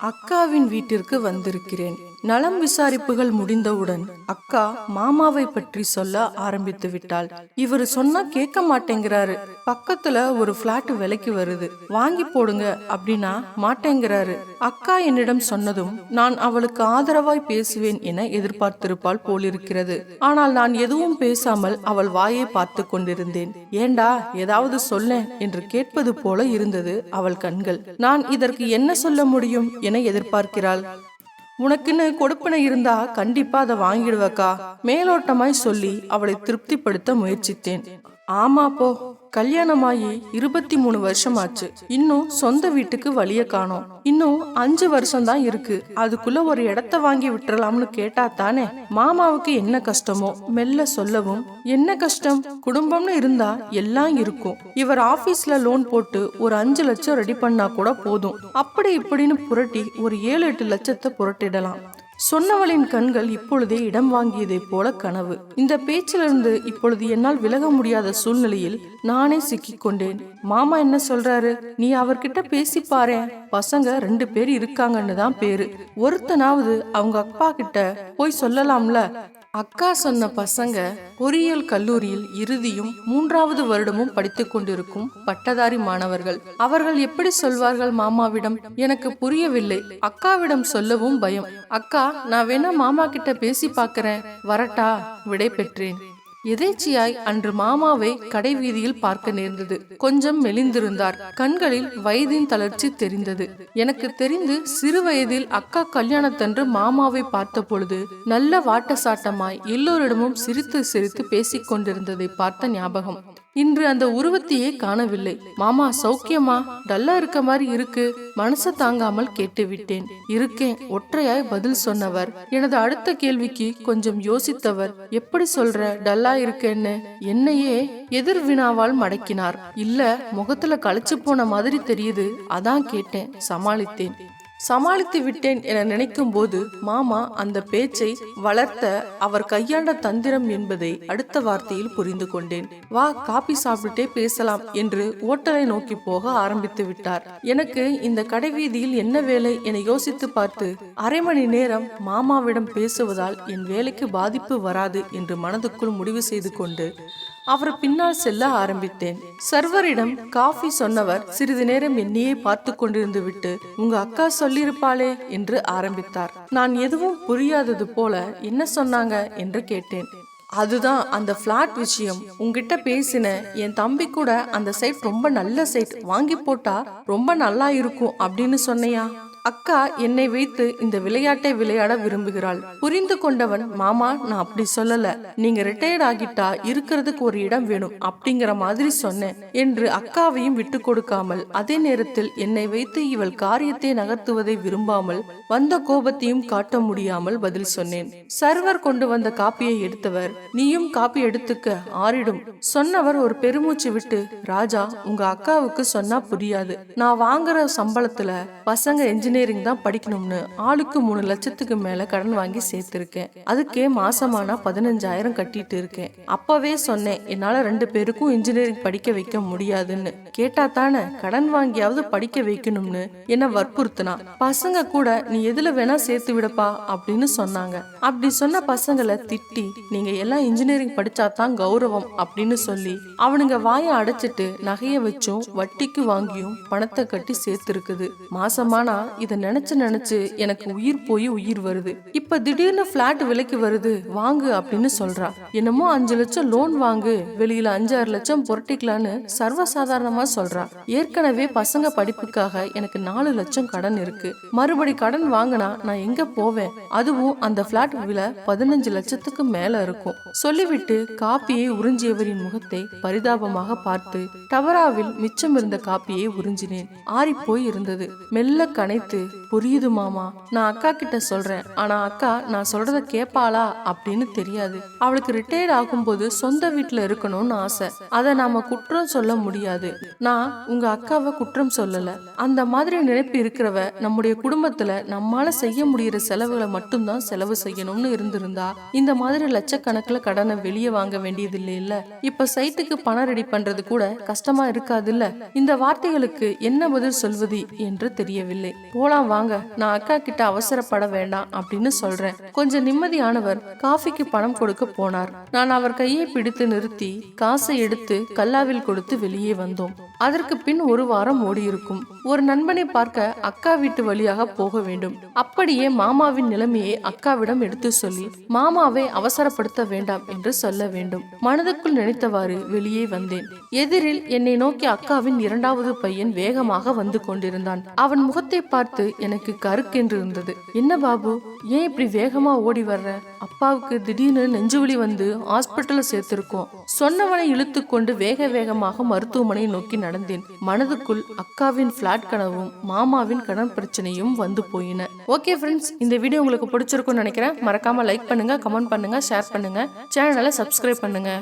அக்காவின் வீட்டிற்கு வந்திருக்கிறேன். நலம் விசாரிப்புகள் முடிந்தவுடன் அக்கா மாமாவை பற்றி சொல்ல ஆரம்பித்து விட்டாள். இவர் சொன்னா கேட்க மாட்டேங்கிறாரு. பக்கத்துல ஒரு பிளாட் விலைக்கு வருது. வாங்கி போடுங்க அப்படின்னா மாட்டேங்கிறாரு. அக்கா என்னிடம் சொன்னதும் நான் அவளுக்கு ஆதரவாய் பேசுவேன் என எதிர்பார்த்திருப்பாள் போலிருக்கிறது. ஆனால் நான் எதுவும் பேசாமல் அவள் வாயை பார்த்து கொண்டிருந்தேன். ஏண்டா ஏதாவது சொல்லேன் என்று கேட்பது போல இருந்தது அவள் கண்கள். நான் இதற்கு என்ன சொல்ல முடியும் என எதிர்பார்க்கிறாள். உனக்குன்னு கொடுப்பனை இருந்தா கண்டிப்பா அதை வாங்கிடுவக்கா. மேலோட்டமாய் சொல்லி அவளை திருப்திப்படுத்த முயற்சித்தேன். ஆமா போ. கல்யாணமாகி இருபத்தி மூணு வருஷம் ஆச்சு இன்னும் சொந்த வீட்டுக்கு வழிய காணோம். இன்னும் அஞ்சு வருஷம் தான் இருக்கு. அதுக்குள்ள ஒரு இடத்த வாங்கி விட்டுறலாம்னு கேட்டா தானே? மாமாவுக்கு என்ன கஷ்டமோ? மெல்ல சொல்லவும் என்ன கஷ்டம்? குடும்பம்னு இருந்தா எல்லாம் இருக்கும். இவர் ஆபீஸ்ல லோன் போட்டு ஒரு அஞ்சு லட்சம் ரெடி பண்ணா கூட போதும். அப்படி இப்படின்னு புரட்டி ஒரு ஏழு எட்டு லட்சத்தை புரட்டிடலாம். சொன்னவளின் கண்கள் இப்பொழுதே இடம் வாங்கியதைப் போல கனவு. இந்த பேச்சிலிருந்து இப்பொழுது என்னால் விலக முடியாத சூழ்நிலையில் நானே சிக்கிக் கொண்டேன். மாமா என்ன சொல்றாரு? நீ அவர்கிட்ட பேசி பாரு பசங்க ரெண்டு பேர் இருக்காங்கன்னு தான் பேரு. ஒருத்தனாவது அவங்க அப்பா கிட்ட போய் சொல்லலாம்ல? அக்கா சொன்ன பசங்க பொறியியல் கல்லூரியில் இறுதியும் மூன்றாவது வருடமும் படித்துக் கொண்டிருக்கும் பட்டதாரி மாணவர்கள். அவர்கள் எப்படி சொல்வார்கள் மாமாவிடம்? எனக்கு புரியவில்லை. அக்காவிடம் சொல்லவும் பயம். அக்கா நான் வேணா மாமா கிட்ட பேசி பார்க்கறேன். வரட்டா விடை பெற்றேன். எதேச்சியாய் அன்று மாமாவை கடை வீதியில் பார்க்க நேர்ந்தது. கொஞ்சம் மெலிந்திருந்தார். கண்களில் வயதின் தளர்ச்சி தெரிந்தது. எனக்கு தெரிந்து சிறு வயதில் அக்கா கல்யாணத்தன்று மாமாவை பார்த்த பொழுது நல்ல வாட்டசாட்டமாய் எல்லோரிடமும் சிரித்து சிரித்து பேசிக் கொண்டிருந்ததை பார்த்த ஞாபகம். இன்று அந்த உருவத்தையே காணவில்லை. மாமா சௌக்கியமா? டல்லா இருக்க மாதிரி இருக்கு. மனச தாங்காமல் கேட்டுவிட்டேன். இருக்கேன் ஒற்றையாய் பதில் சொன்னவர். எனது அடுத்த கேள்விக்கு கொஞ்சம் யோசித்தவர். எப்படி சொல்ற? டல்லா இருக்கேன்னு. என்னையே எதிர் வினாவால் மடக்கினார். இல்ல முகத்துல களைச்சு போன மாதிரி தெரியுது. அதான் கேட்டேன் சமாளித்தேன். சமாளித்து விட்டேன் என நினைக்கும் போது மாமா அந்த பேச்சை வளர்த்த அவர் கையாண்ட தந்திரம் என்பதை அடுத்த வார்த்தையில் புரிந்து கொண்டேன். வா காபி சாப்பிட்டே பேசலாம் என்று ஓட்டலை நோக்கி போக ஆரம்பித்து விட்டார். எனக்கு இந்த கடை வீதியில் என்ன வேலை என யோசித்து பார்த்து அரை மணி நேரம் மாமாவிடம் பேசுவதால் என் வேலைக்கு பாதிப்பு வராது என்று மனதுக்குள் முடிவு செய்து கொண்டு அவர் பின்னால் செல்ல ஆரம்பித்தேன். சர்வரிடம் காஃபி சொன்னவர் சிறிது நேரம் என்னையே பார்த்து கொண்டிருந்து விட்டு உங்க அக்கா சொல்லியிருப்பாளே என்று ஆரம்பித்தார். நான் எதுவும் புரியாதது போல என்ன சொன்னாங்க? என்று கேட்டேன். அதுதான் அந்த ஃப்ளாட் விஷயம். உங்ககிட்ட பேசின என் தம்பி கூட அந்த சைட் ரொம்ப நல்ல சைட் வாங்கி போட்டா ரொம்ப நல்லா இருக்கும் அப்படின்னு சொன்னையா? அக்கா என்னை வைத்து இந்த விளையாட்டை விளையாட விரும்புகிறாள். புரிந்து கொண்டவன் மாமா நான் அப்படி சொல்லல. நீங்க ரிட்டையர்ட் ஆகிட்டா இருக்கிறதுக்கு ஒரு இடம் வேணும் அப்படிங்கிற மாதிரி சொன்னேன் என்று அக்காவையும் விட்டு கொடுக்காமல் அதே நேரத்தில் என்னை வைத்து இவள் காரியத்தை நகர்த்துவதை விரும்பாமல் வந்த கோபத்தையும் காட்ட முடியாமல் பதில் சொன்னேன். சர்வர் கொண்டு வந்த காப்பியை எடுத்தவர் நீயும் காப்பி எடுத்துக்க ஆறிடும். சொன்னவர் ஒரு பெருமூச்சு விட்டு ராஜா உங்க அக்காவுக்கு சொன்னா புரியாது. நான் வாங்குற சம்பளத்துல பசங்க இன்ஜினியரிங் தான் படிக்கணும்னு ஆளுக்கு மூணு லட்சத்துக்கு மேல கடன் வாங்கி சேர்த்திருக்கேன். அதுக்கே மாசமானா பதினஞ்சாயிரம் கட்டிட்டு இருக்கேன். அப்பவே சொன்னேன் என்னால ரெண்டு பேருக்கும் இன்ஜினியரிங் படிக்க வைக்க முடியாதுன்னு. கேட்டா தானே கடன் வாங்கியாவது படிக்க வைக்கணும்னு. என்ன வற்புறுத்தினா பசங்க கூட நீ எதுல வேணா சேர்த்து விடப்பா அப்படின்னு சொன்னாங்க. அப்படி சொன்ன பசங்களை திட்டி நீங்க எல்லாம் இன்ஜினியரிங் படிச்சா தான் கௌரவம் அப்படின்னு சொல்லி அவனுங்க வாயை அடைச்சிட்டு நகைய வச்சும் வட்டிக்கு வாங்கியும் பணத்தை கட்டி சேர்த்திருக்குது. மாசமானா இதை நினைச்சு நினைச்சு எனக்கு உயிர் போய் உயிர் வருது. இப்ப திடீர்னு பிளாட் விலைக்கு வருது. வாங்கு அப்படின்னு சொல்றா. என்னமோ அஞ்சு லட்சம் லோன் வாங்கு. வெளியில அஞ்சாறு லட்சம் புரட்டிக்கலான்னு சர்வசாதாரணமா சொல்றா. ஏற்கனவே பசங்க படிப்புக்காக எனக்கு நாலு லட்சம் கடன் இருக்கு. மறுபடி கடன் வாங்கினா நான் எங்க போவேன்? அதுவும் அந்த பிளாட் விலை பதினஞ்சு லட்சத்துக்கு மேல இருக்கும். சொல்லிவிட்டு காப்பியை உறிஞ்சியவரின் முகத்தை பரிதாபமாக பார்த்து டவராவில் மிச்சம் இருந்த காப்பியை உறிஞ்சினேன். ஆறிப்போய் இருந்தது. மெல்ல கனைத்து புரியுது மாமா நான் அக்கா கிட்ட சொல்றேன். ஆனா அக்கா நான் சொல்றத கேப்பாளா? அப்படின்னு தெரியாது. அவளுக்கு ரிட்டையர்ட் ஆகும்போது சொந்த வீட்டுல இருக்கணும்னு ஆசை. அதை நாம குற்றம் சொல்ல முடியாது. நான் உங்க அக்காவை குற்றம் சொல்லல. அந்த மாதிரி நினைப்பு இருக்கிறவ நம்முடைய குடும்பத்துல நம்மால செய்ய முடியிற செலவுகளை மட்டும்தான் செலவு செய்யணும்னு இருந்திருந்தா இந்த மாதிரி லட்சக்கணக்கில் கடனை வெளியே வாங்க வேண்டியது இல்ல இப்ப சைட்டுக்கு பணம் ரெடி பண்றது கூட கஷ்டமா இருக்காதுல்ல? இந்த வார்த்தைகளுக்கு என்ன பதில் சொல்வது என்று தெரியவில்லை. போலாம் வாங்க. நான் அக்கா கிட்ட அவசரப்பட வேண்டாம் அப்படின்னு சொல்றேன். கொஞ்சம் நிம்மதியானவர் காஃபிக்கு பணம் கொடுக்க போனார். நான் அவர் கையை பிடித்து நிறுத்தி காசை எடுத்து கல்லாவில் கொடுத்து வெளியே வந்தோம். அதற்கு பின் ஒரு வாரம் ஓடியிருக்கும். ஒரு நண்பனை பார்க்க அக்கா வீட்டு வழியாக போக வேண்டும். அப்படியே மாமாவின் நிலைமையை அக்காவிடம் எடுத்து சொல்லி மாமாவை அவசரப்படுத்த வேண்டாம் என்று சொல்ல வேண்டும். மனதுக்குள் நினைத்தவாறு வெளியே வந்தேன். எதிரில் என்னை நோக்கி அக்காவின் இரண்டாவது பையன் வேகமாக வந்து கொண்டிருந்தான். அவன் முகத்தை பார்த்து எனக்கு கருக்கென்று இருந்தது என்ன பாபு ஏன் இப்படி வேகமா ஓடி வர்ற? அப்பாவுக்கு திடீர்னு நெஞ்சுவலி வந்து ஹாஸ்பிட்டல்ல சேர்த்திருக்கோம். சொன்னவனை இழுத்து கொண்டு வேக வேகமாக மருத்துவமனையை நோக்கி நடந்தேன். மனதுக்குள் அக்காவின் பிளாட் கனவும் மாமாவின் கடன் பிரச்சனையும் வந்து போயின. ஓகே ஃப்ரெண்ட்ஸ் இந்த வீடியோ உங்களுக்கு பிடிச்சிருக்கும்னு நினைக்கிறேன். மறக்காம லைக் பண்ணுங்க கமெண்ட் பண்ணுங்க ஷேர் பண்ணுங்க. சேனலை சப்ஸ்கிரைப் பண்ணுங்க.